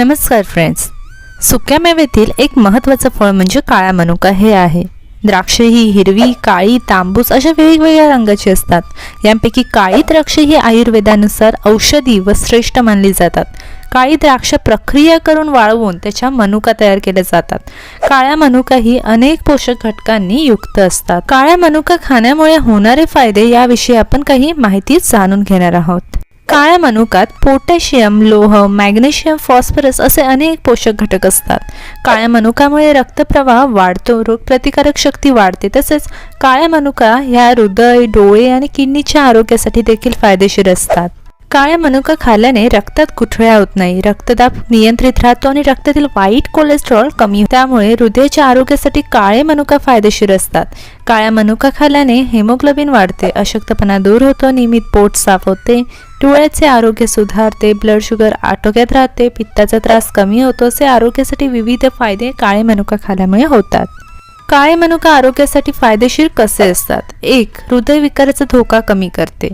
नमस्कार फ्रेंड्स सुक्या मेव्यातील एक महत्त्वाचं फळ म्हणजे काळा मनुका हे आहे. द्राक्षे ही हिरवी काळी तांबूस अशा वेगवेगळ्या रंगाची असतात. यांपैकी काळी द्राक्षे ही आयुर्वेदानुसार औषधी व श्रेष्ठ मानली जातात. काळी द्राक्ष प्रक्रिया करून वाळवून त्याच्या मनुका तयार केल्या जातात. काळ्या मनुका ही अनेक पोषक घटकांनी युक्त असतात. काळ्या मनुका खाण्यामुळे होणारे फायदे याविषयी आपण काही माहिती जाणून घेणार आहोत. काळ्या मनुकात पोटॅशियम लोह मॅग्नेशियम फॉस्फरस असे अनेक पोषक घटक असतात. काळ्या मनुकामुळे रक्तप्रवाह वाढतो रोगप्रतिकारक शक्ती वाढते तसेच काळ्या मनुका ह्या हृदय डोळे आणि किडनीच्या आरोग्यासाठी देखील फायदेशीर असतात. काळ्या मनुका खाल्ल्याने रक्तात गुठळ्या होत नाही. रक्तदाब नियंत्रित राहतो आणि रक्तातील वाईट कोलेस्ट्रॉल कमी त्यामुळे हृदयाच्या आरोग्यासाठी काळे मनुका फायदेशीर असतात. काळ्या मनुका खाल्ल्याने हेमोग्लोबिन वाढते अशक्तपणा दूर होतो नियमित पोट साफ होते डोळ्याचे आरोग्य सुधारते ब्लड शुगर आटोक्यात राहते पित्ताचा त्रास कमी होतो असे आरोग्यासाठी विविध फायदे काळे मनुका खाल्ल्यामुळे होतात. काळे मनुका आरोग्यासाठी फायदेशीर कसे असतात? एक हृदयविकाराचा धोका कमी करते.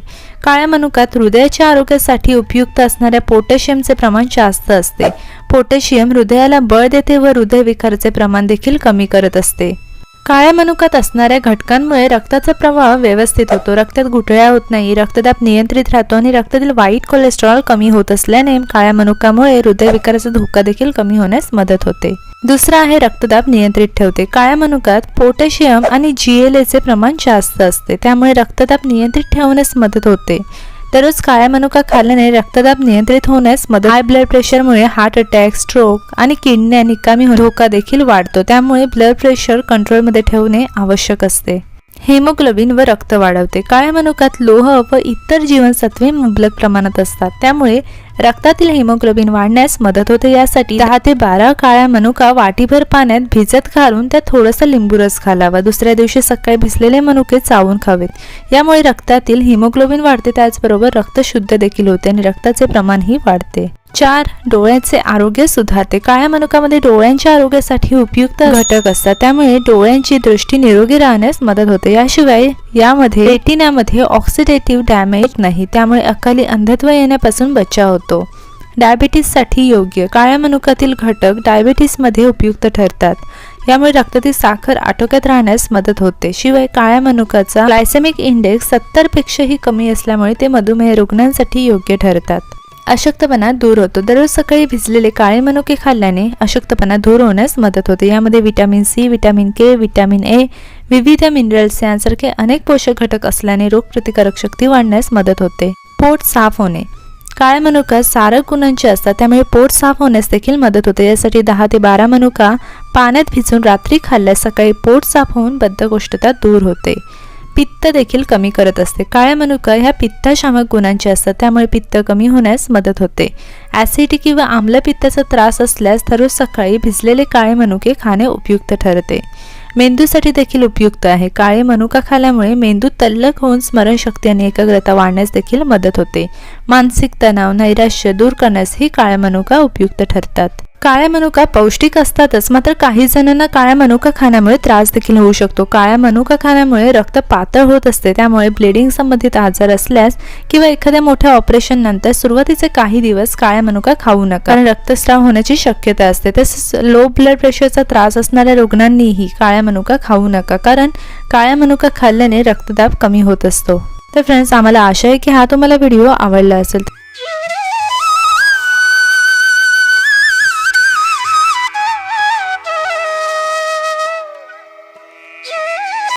काळ्या मनुकात हृदयाच्या आरोग्यासाठी उपयुक्त असणाऱ्या पोटॅशियमचे प्रमाण जास्त असते. पोटॅशियम हृदयाला बळ देते व हृदयविकाराचे प्रमाण देखील कमी करत असते. काळ्या मनुकात असणाऱ्या घटकांमुळे रक्ताचा प्रवाह व्यवस्थित होतो. रक्तात गुठळ्या होत नाही रक्तदाब नियंत्रित राहतो आणि रक्तातील वाईट कोलेस्ट्रॉल कमी होत असल्याने काळ्या मनुकामुळे हृदयविकाराचा धोका देखील कमी होण्यास मदत होते. दुसरा आहे रक्तदाब नियंत्रित ठेवते. काळ्या मनुकात पोटॅशियम आणि चे प्रमाण जास्त असते. त्यामुळे रक्तदाब नियंत्रित ठेवण्यास मदत होते. दररोज काळ्या मनुका खाल्ल्याने रक्तदाब नियंत्रित होण्यास मदत हाय ब्लड प्रेशरमुळे हार्ट अटॅक स्ट्रोक आणि किडण्या निकामी धोका देखील वाढतो. त्यामुळे ब्लड प्रेशर कंट्रोलमध्ये ठेवणे आवश्यक असते. हेमोग्लोबिन व रक्त वाढवते. काळ्या मनुकात लोह व इतर जीवनसत्वे मुबलक प्रमाणात असतात. त्यामुळे रक्तातील हेमोग्लोबिन वाढण्यास मदत होते. यासाठी दहा ते बारा काळ्या मनुका वाटीभर पाण्यात भिजत घालून त्यात थोडासा लिंबू रस घालावा. दुसऱ्या दिवशी सकाळी भिजलेले मनुके चावून खावेत. यामुळे रक्तातील हिमोग्लोबिन वाढते. त्याचबरोबर रक्त शुद्ध देखील होते आणि रक्ताचे प्रमाणही वाढते. चार डोळ्याचे आरोग्य सुधारते. काळ्या मनुकामध्ये डोळ्यांच्या आरोग्यासाठी उपयुक्त घटक असतात. त्यामुळे डोळ्यांची दृष्टी निरोगी राहण्यास मदत होते. याशिवाय यामध्ये रेटिनामध्ये ऑक्सिडेटिव्ह डॅमेज नाही. त्यामुळे अकाली अंधत्व येण्यापासून बचाव होतो. डायबिटीससाठी योग्य. काळ्या मनुकातील घटक डायबिटीसमध्ये उपयुक्त ठरतात. यामुळे रक्तातील साखर आटोक्यात राहण्यास मदत होते. शिवाय काळ्या मनुकाचा ग्लायसेमिक इंडेक्स सत्तरपेक्षाही कमी असल्यामुळे ते मधुमेह रुग्णांसाठी योग्य ठरतात. अशक्तपणा दूर होतो. दररोज सकाळी भिजलेले काळे मनुके खाल्ल्याने अशक्तपणा दूर होण्यास मदत होते. यामध्ये vitamin C vitamin K vitamin A विविध मिनरल्स यांसारखे अनेक पोषक घटक असल्याने रोगप्रतिकारक शक्ती वाढण्यास मदत होते. पोट साफ होणे. काळ्या मनुका सारक गुणांचे असतात त्यामुळे पोट साफ होण्यास देखील मदत होते. यासाठी दहा ते बारा मनुका पाण्यात भिजून रात्री खाल्ल्यास सकाळी पोट साफ होऊन बद्धकोष्ठता दूर होते. पित्त देखील कमी करत असते. काळ्या मनुका ह्या पित्तशामक गुणांच्या असतात. त्यामुळे पित्त कमी होण्यास मदत होते. ॲसिडी किंवा आम्लपित्ताचा त्रास असल्यास दररोज सकाळी भिजलेले काळे मनुके खाणे उपयुक्त ठरते. मेंदूसाठी देखील उपयुक्त आहे. काळे मनुका खाल्यामुळे मेंदू तल्लक होऊन स्मरणशक्ती आणि एकाग्रता वाढण्यास देखील मदत होते. मानसिक तणाव नैराश्य दूर करण्यास ही काळे मनुका उपयुक्त ठरतात. काळ्या मनुका पौष्टिक असतातच मात्र काही जणांना काळ्या मनुका खाण्यामुळे त्रास देखील होऊ शकतो. काळ्या मनुका खाण्यामुळे रक्त पातळ होत असते त्यामुळे ब्लिडिंग संबंधित आजार असल्यास किंवा एखाद्या मोठ्या ऑपरेशन नंतर सुरुवातीचे काही दिवस काळ्या मनुका खाऊ नका. कारण रक्तस्राव होण्याची शक्यता असते. तसेच लो ब्लड प्रेशरचा त्रास असणाऱ्या रुग्णांनीही काळ्या मनुका खाऊ नका. कारण काळ्या मनुका खाल्ल्याने रक्तदाब कमी होत असतो. तर फ्रेंड्स आम्हाला आशा आहे की हा तुम्हाला व्हिडिओ आवडला असेल.